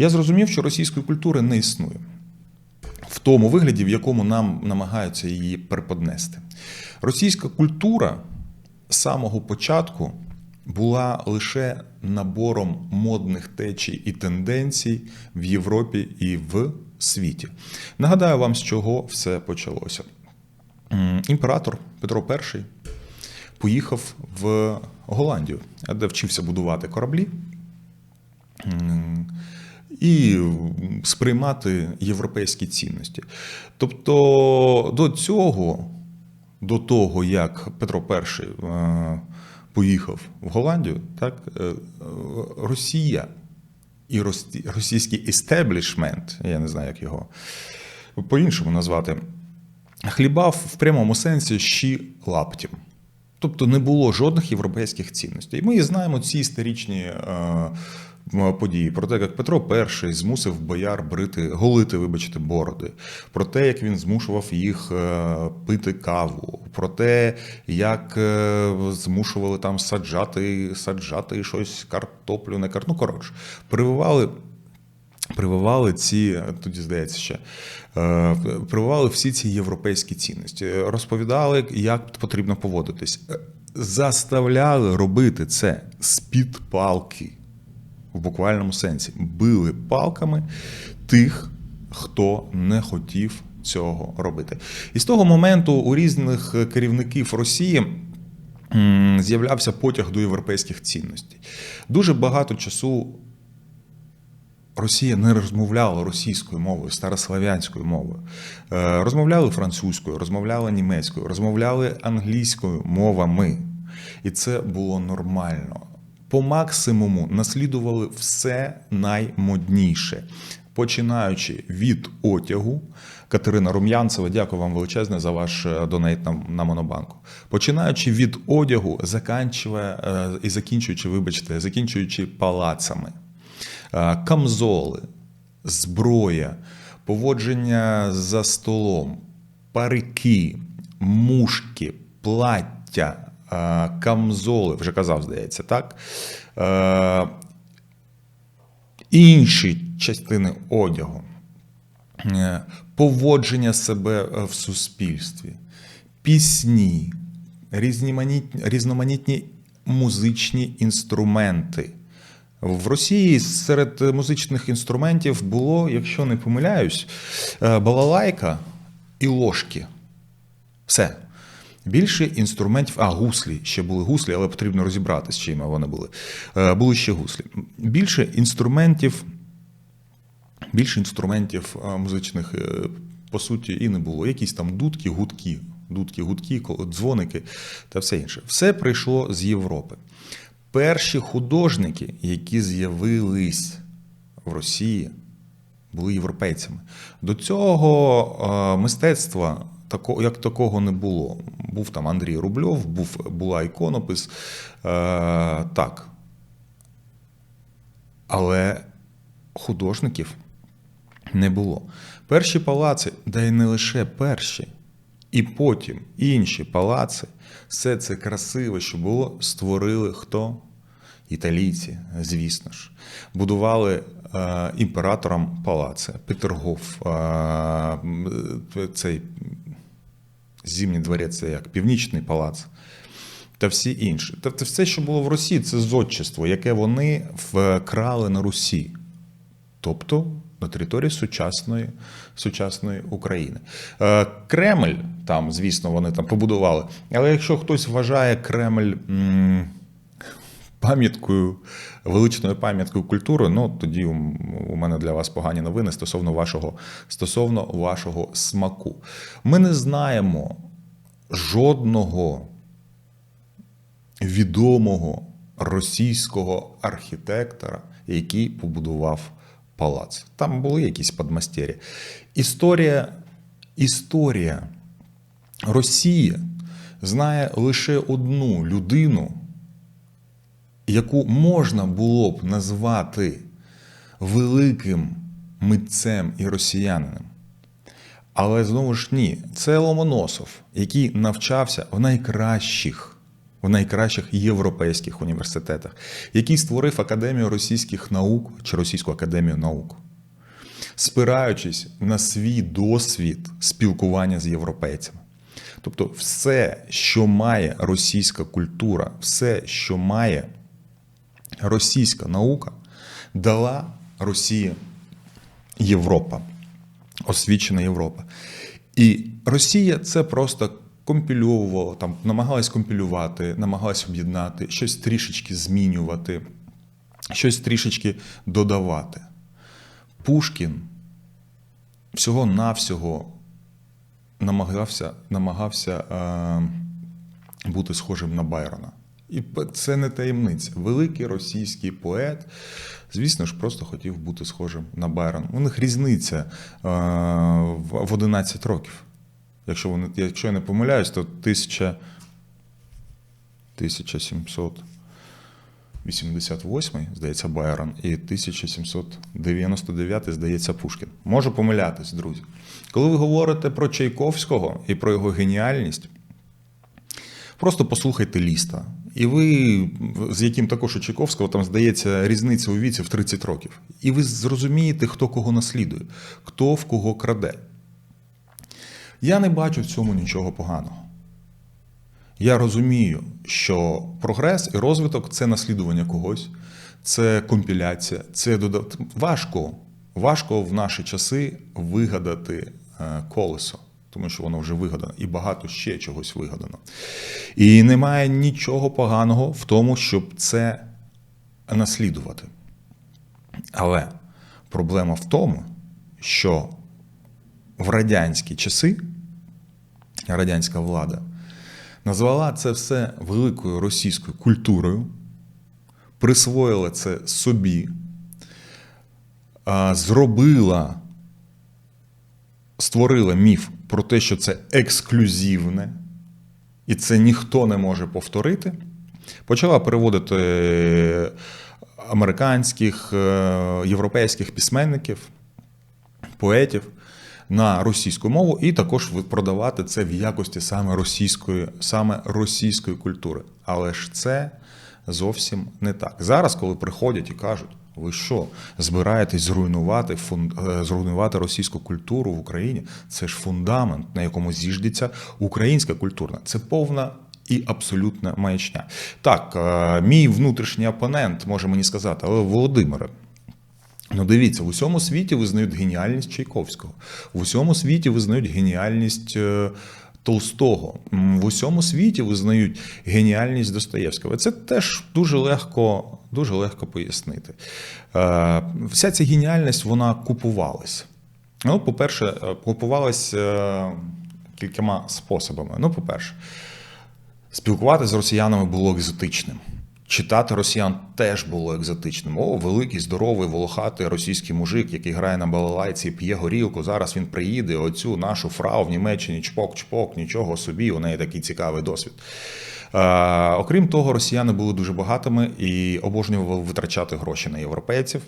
Я зрозумів, що російської культури не існує в тому вигляді, в якому нам намагаються її преподнести. Російська культура з самого початку була лише набором модних течій і тенденцій в Європі і в світі. Нагадаю вам, з чого все почалося. Імператор Петро І поїхав в Голландію, де вчився будувати кораблі і сприймати європейські цінності. Тобто до цього, до того, як Петро І е, поїхав в Голландію, так, е, е, Росія і російський істеблішмент, я не знаю, як його по-іншому назвати, хлібав в прямому сенсі щі лаптем. Тобто не було жодних європейських цінностей. І ми знаємо ці історичні події. Про те, як Петро І змусив бояр брити, голити, вибачте, бороди, про те, як він змушував їх е, пити каву, про те, як е, змушували там саджати, саджати щось, картоплю, не картоплю. Ну, коротше, прививали прививали ці, тоді здається ще, е, прививали всі ці європейські цінності, розповідали, як потрібно поводитись, заставляли робити це з-під палки в буквальному сенсі. Били палками тих, хто не хотів цього робити. І з того моменту у різних керівників Росії з'являвся потяг до європейських цінностей. Дуже багато часу Росія не розмовляла російською мовою, старослав'янською мовою. Е, Розмовляли французькою, розмовляли німецькою, розмовляли англійською мовами. І це було нормально. По максимуму наслідували все наймодніше, починаючи від одягу. Катерина Рум'янцева, дякую вам величезне за ваш е, донейт на, на Монобанку. Починаючи від одягу, заканчує, е, і закінчуючи, вибачте, закінчуючи палацами. Е, камзоли, зброя, поводження за столом, парики, мушки, плаття, камзоли, вже казав, здається, так? Інші частини одягу, е, поводження себе е, в суспільстві, пісні, різноманітні, різноманітні музичні інструменти. В Росії серед музичних інструментів було, якщо не помиляюсь, е, балалайка і ложки. Все. Більше інструментів, а гуслі ще були гуслі, але потрібно розібратися, чим вони були. Е, Були ще гуслі. Більше інструментів, більше інструментів е, музичних, е, по суті, і не було. Якісь там дудки, гудки, дудки, гудки, дзвоники та все інше. Все прийшло з Європи. Перші художники, які з'явились в Росії, були європейцями. До цього мистецтва тако, як такого не було. Був там Андрій Рубльов, був, була іконопис. Е, так. Але художників не було. Перші палаци, да й не лише перші, і потім інші палаци, все це красиве, що було, створили хто? Італійці, звісно ж, будували е, імператорам палаци, Петергоф, е, цей Зимній дворець, це як Північний палац та всі інші. Тобто все, що було в Росії, це зодчество, яке вони вкрали на Русі, тобто на території сучасної, сучасної України. Е, Кремль, там, звісно, вони там побудували. Але якщо хтось вважає Кремль. Пам'яткою, величною пам'яткою культури, ну тоді у мене для вас погані новини стосовно вашого, стосовно вашого смаку. Ми не знаємо жодного відомого російського архітектора, який побудував палац. Там були якісь подмастері. Історія, історія Росії знає лише одну людину, яку можна було б назвати великим митцем і росіянином. Але знову ж ні, це Ломоносов, який навчався в найкращих в найкращих європейських університетах, який створив Академію російських наук чи Російську академію наук, спираючись на свій досвід спілкування з європейцями. Тобто, все, що має російська культура, все, що має російська наука, дала Росії Європа, освічена Європа. І Росія це просто компільовувала, там намагалась компілювати, намагалась об'єднати, щось трішечки змінювати, щось трішечки додавати. Пушкін всього-навсього намагався, намагався е, бути схожим на Байрона. І це не таємниця. Великий російський поет, звісно ж, просто хотів бути схожим на Байрона. У них різниця в в 11 років. Якщо вони, якщо я не помиляюсь, то 1000, 1788, здається, Байрон, і 1799, здається, Пушкін. Можу помилятись, друзі. Коли ви говорите про Чайковського і про його геніальність, просто послухайте ліста. І ви, з яким також у Чайковського, там здається різниця у віці в 30 років. І ви зрозумієте, хто кого наслідує, хто в кого краде. Я не бачу в цьому нічого поганого. Я розумію, що прогрес і розвиток це наслідування когось, це компіляція, це додав... важко, важко в наші часи вигадати е, колесо, тому що воно вже вигадано, і багато ще чогось вигадано. І немає нічого поганого в тому, щоб це наслідувати. Але проблема в тому, що в радянські часи радянська влада назвала це все великою російською культурою, присвоїла це собі, зробила, створила міф про те, що це ексклюзивне, і це ніхто не може повторити. Почала переводити американських, е, європейських письменників, поетів на російську мову, і також продавати це в якості саме російської, саме російської культури. Але ж це зовсім не так. Зараз, коли приходять і кажуть, ви що, збираєтесь зруйнувати фунд... Е, зруйнувати російську культуру в Україні? Це ж фундамент, на якому зіждеться українська культура. Це повна. І абсолютна маячня. Так, е, мій внутрішній опонент може мені сказати, але Володимире, Ну, дивіться, в усьому світі визнають геніальність Чайковського, в усьому світі визнають геніальність е, Толстого, в усьому світі визнають геніальність Достоєвського. Це теж дуже легко дуже легко пояснити. Е, вся ця геніальність вона купувалась. Ну, по-перше, купувалася купувалась кількома способами. Ну, по-перше, спілкуватися з росіянами було екзотичним. Читати росіян теж було екзотичним. О, великий, здоровий, волохатий російський мужик, який грає на балалайці, п'є горілку. Зараз він приїде. Оцю нашу фрау в Німеччині чпок-чпок, нічого собі. У неї такий цікавий досвід. Е, окрім того, росіяни були дуже багатими і обожнювали витрачати гроші на європейців.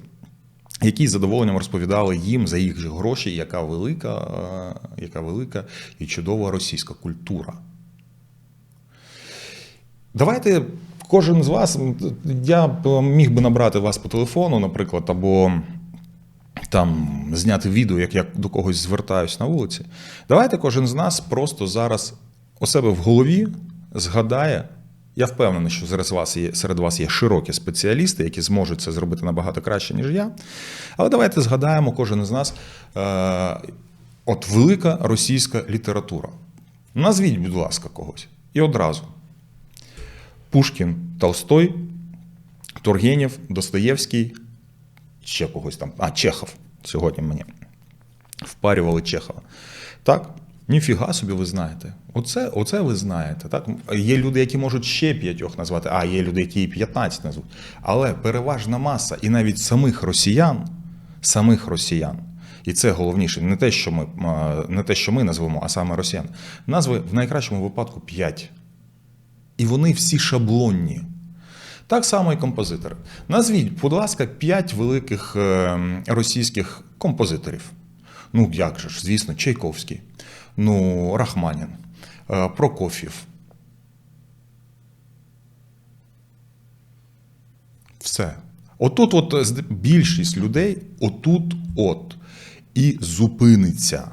Які з задоволенням розповідали їм за їх гроші, яка велика, е, яка велика і чудова російська культура. Давайте Кожен з вас, я міг би набрати вас по телефону, наприклад, або там зняти відео, як я до когось звертаюсь на вулиці. Давайте кожен з нас просто зараз у себе в голові згадає. Я впевнений, що серед вас є серед вас є широкі спеціалісти, які зможуть це зробити набагато краще, ніж я. Але давайте згадаємо, кожен з нас е, от велика російська література. Назвіть, будь ласка, когось. І одразу. Пушкін, Толстой, Тургенєв, Достоєвський, ще когось там, а Чехов. Сьогодні мені впарювали Чехова. Так, ніфіга собі ви знаєте. Оце оце ви знаєте. Так? Є люди, які можуть ще п'ятьох назвати, а є люди, які і 15 назвуть. Але переважна маса, і навіть самих росіян, самих росіян. І це головніше, не те, що ми не те, що ми назвемо, а саме росіян. Назви в найкращому випадку 5 і вони всі шаблонні. Так само і композитори. Назвіть, будь ласка, п'ять великих е, російських композиторів. Ну, як же ж, звісно, Чайковський, ну, Рахманін, е, Прокоф'єв. Все. Отут, от більшість людей, отут, от. І зупиниться.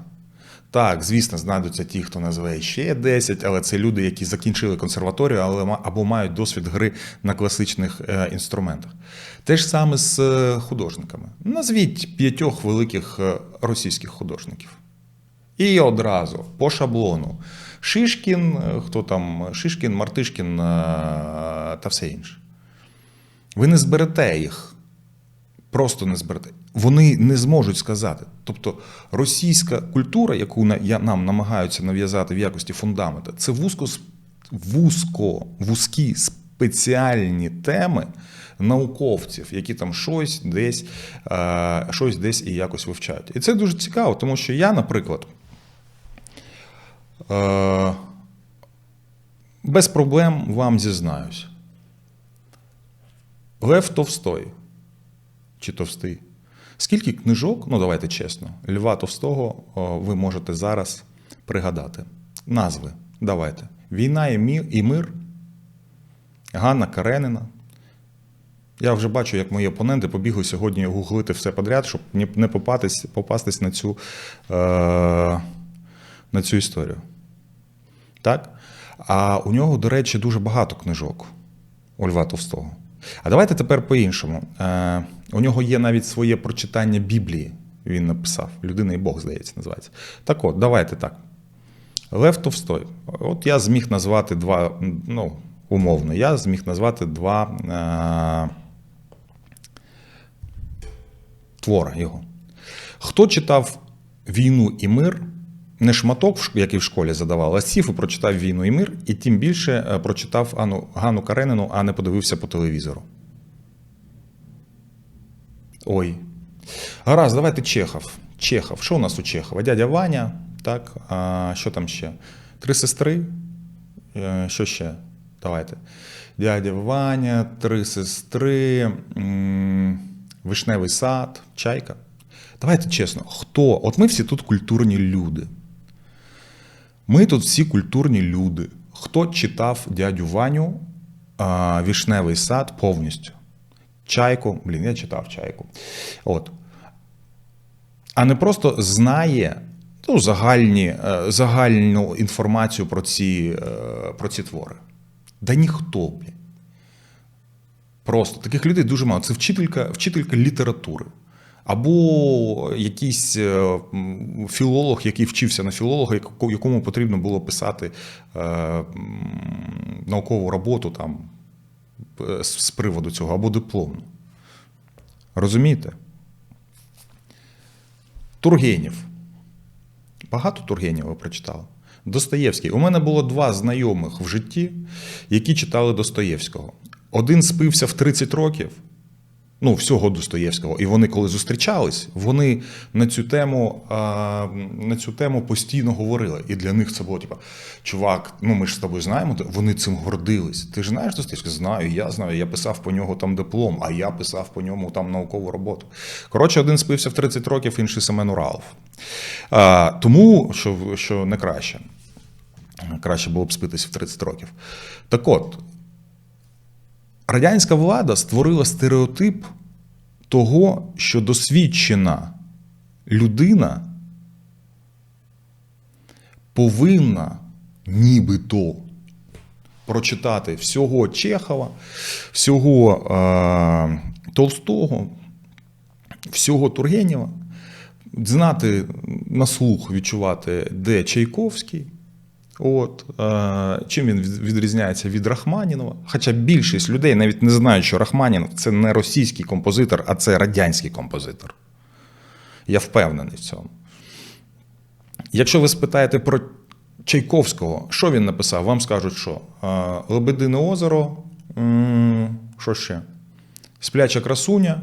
Так, звісно, знайдуться ті, хто назве ще 10, але це люди, які закінчили консерваторію, але або мають досвід гри на класичних е, інструментах. Те ж саме з е, художниками. Назвіть п'ятьох великих е, російських художників. І одразу по шаблону. Шишкін, хто там, Шишкін, Мартишкін та все інше. Ви не зберете їх. Просто не зберете. Вони не зможуть сказати. Тобто російська культура, яку нам намагаються нав'язати в якості фундамента, це вузько, вузько, вузькі спеціальні теми науковців, які там щось десь, е, щось десь і якось вивчають. І це дуже цікаво, тому що я, наприклад, е, без проблем вам зізнаюсь. Лев Товстой чи Товстий. Скільки книжок, ну давайте чесно, Льва Товстого ви можете зараз пригадати. Назви. Давайте. Війна і мир. Ганна Каренина. Я вже бачу, як мої опоненти побігли сьогодні гуглити все подряд, щоб не- попастись, попастись на, цю, е, на цю історію. Так? А у нього, до речі, дуже багато книжок у Льва Товстого. А давайте тепер по-іншому. Е, у нього є навіть своє прочитання Біблії. Він написав. Людина і Бог, здається, називається. Так от, давайте так. Лев Товстой. От я зміг назвати два, ну, умовно, я зміг назвати два е, твора його. Хто читав Війну і мир? Не шматок, який в школі задавали, а сів і прочитав Війну і мир, і тим більше е, прочитав Анну, Ганну Каренину, а не подивився по телевізору. Ой. Гаразд, давайте Чехов. Чехов. Що у нас у Чехова? Дядя Ваня, так, а, що там ще? Три сестри. Е, Що ще? Давайте. Дядя Ваня, три сестри, вишневий сад, чайка. Давайте чесно, хто? От ми всі тут культурні люди. Ми тут всі культурні люди. Хто читав дядю Ваню а, Вішневий сад повністю? Чайку, блін, я читав чайку. От. А не просто знає ну, загальні, е, загальну інформацію про ці, е, про ці твори. Да ніхто, блін. Просто таких людей дуже мало. Це вчителька, вчителька літератури. Або якийсь е, філолог, який вчився на філолога, якому потрібно було писати наукову роботу там, з з приводу цього, або дипломну. Розумієте? Тургенів. Багато Тургенєва ви прочитали. Достоєвський. У мене було два знайомих в житті, які читали Достоєвського. Один спився в 30 років, ну, всього Достоєвського. І вони, коли зустрічались, вони на цю тему, на цю тему постійно говорили. І для них це було типа, чувак, ну ми ж з тобою знаємо, вони цим гордились. Ти ж знаєш Достоєвського? Знаю, я знаю. Я писав по нього там диплом, а я писав по ньому там наукову роботу. Коротше, один спився в 30 років, інший Семен Уралов. Тому що, що не краще. Краще було б спитися в 30 років. Так от, радянська влада створила стереотип того, що досвідчена людина повинна нібито прочитати всього Чехова, всього е, Толстого, всього Тургенєва, знати на слух відчувати, де Чайковський. От, е, чим він відрізняється від Рахманінова? Хоча більшість людей навіть не знають, що Рахманінов це не російський композитор, а це радянський композитор. Я впевнений в цьому. Якщо ви спитаєте про Чайковського, що він написав, вам скажуть, що Е, Лебедине озеро, що ще? Спляча красуня,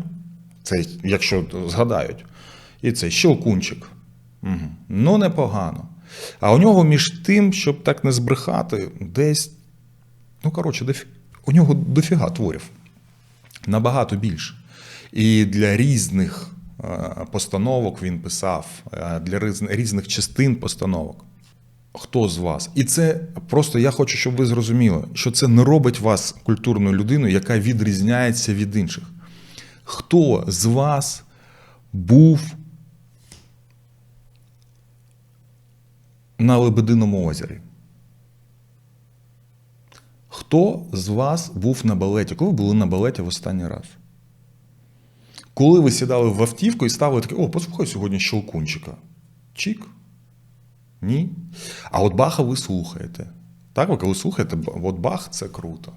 це якщо згадають, і це Щелкунчик. Угу. Ну, непогано. А у нього між тим, щоб так не збрехати, десь, ну коротше, дофі... у нього дофіга творів. Набагато більше. І для різних е, постановок він писав, е, для різних частин постановок. хто з вас. І це просто я хочу, щоб ви зрозуміли, що це не робить вас культурною людиною, яка відрізняється від інших. Хто з вас був на Лебединому озері? Хто з вас був на балеті? Коли ви були на балеті в останній раз? Коли ви сідали в автівку і ставили таке, о, послухай сьогодні Щелкунчика. Чік? Ні. А от Баха ви слухаєте. Так, ви коли слухаєте, от Бах це круто.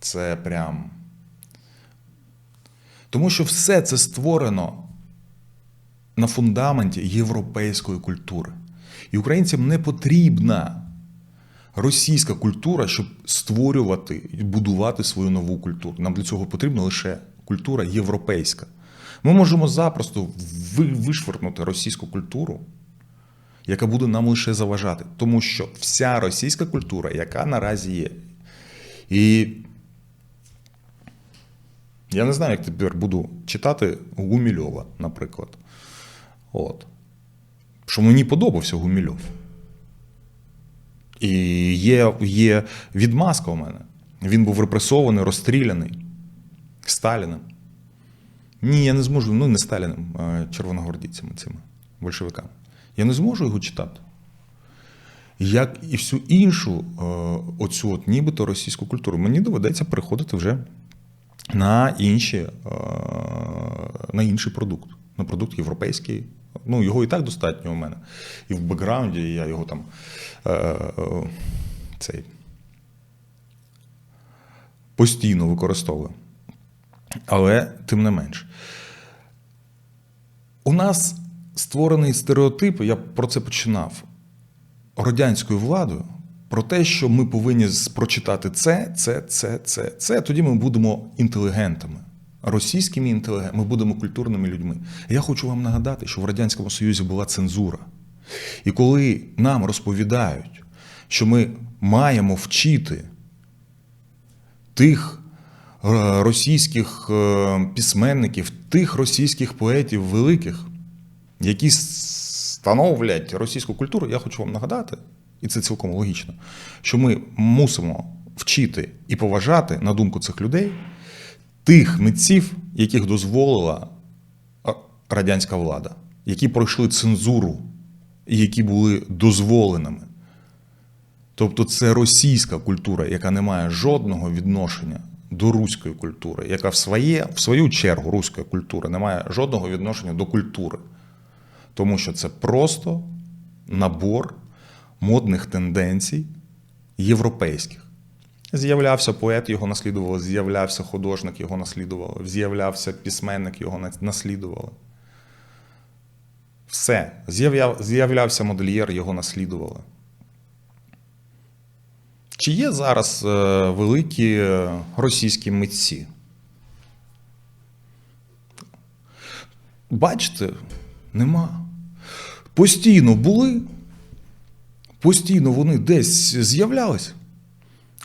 Це прям. Тому що все це створено на фундаменті європейської культури. І українцям не потрібна російська культура, щоб створювати і будувати свою нову культуру. Нам для цього потрібна лише культура європейська. Ми можемо запросто ви- російську культуру, яка буде нам лише заважати. Тому що вся російська культура, яка наразі є, і я не знаю, як тепер буду читати Гумільова, наприклад. От. Що мені подобався Гумільов. І є, є відмазка у мене. Він був репресований, розстріляний Сталіним. Ні, я не зможу, ну не Сталіним, а червоногвардійцями цими большевиками. Я не зможу його читати. Як і всю іншу, е, оцю от нібито російську культуру, мені доведеться переходити вже на інші, е, на інший продукт, на продукт європейський. Ну, його і так достатньо у мене. І в бекграунді я його там е, е, цей, постійно використовую. Але тим не менш. У нас створений стереотип, я про це починав радянською владою, про те, що ми повинні прочитати це, це, це, це, це. Тоді ми будемо інтелігентами. Російськими інтелігентами, ми будемо культурними людьми. Я хочу вам нагадати, що в Радянському Союзі була цензура. І коли нам розповідають, що ми маємо вчити тих е, російських е, письменників, тих російських поетів великих, які становлять російську культуру, я хочу вам нагадати, і це цілком логічно, що ми мусимо вчити і поважати, на думку цих людей, тих митців, яких дозволила радянська влада, які пройшли цензуру, і які були дозволеними. Тобто це російська культура, яка не має жодного відношення до руської культури, яка в, своє, в свою чергу руська культура не має жодного відношення до культури. Тому що це просто набор модних тенденцій європейських. З'являвся поет, його наслідували, з'являвся художник, його наслідували, з'являвся письменник, його наслідували. Все. З'являв- З'являвся модельєр, його наслідували. Чи є зараз е, великі російські митці? Бачите, нема. Постійно були, постійно вони десь з'являлись,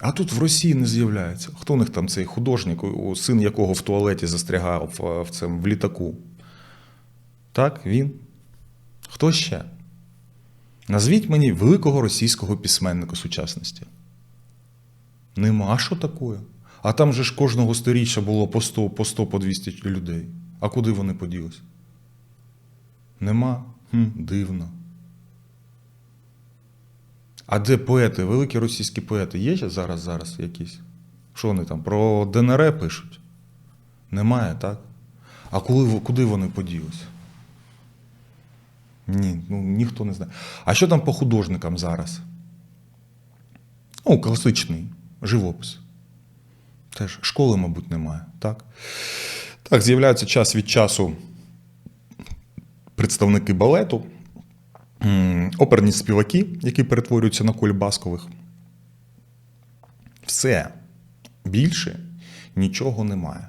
а тут в Росії не з'являється. Хто у них там цей художник, син якого в туалеті застрягав е, в, цьому, в літаку? Так, він. Хто ще? Назвіть мені великого російського письменника сучасності. Нема що таке? А там же ж кожного сторіччя було по 100, по 100, по 200 людей. А куди вони поділись? Нема? Хм, дивно. А де поети, великі російські поети є зараз зараз якісь? Що вони там? Про ДНР пишуть? Немає, так? А коли, куди вони поділись? Ні, ну ніхто не знає. А що там по художникам зараз? Ну, класичний живопис. Теж школи, мабуть, немає. Так, так з'являються час від часу представники балету, оперні співаки, які перетворюються на кольбаскових. Все. Більше нічого немає.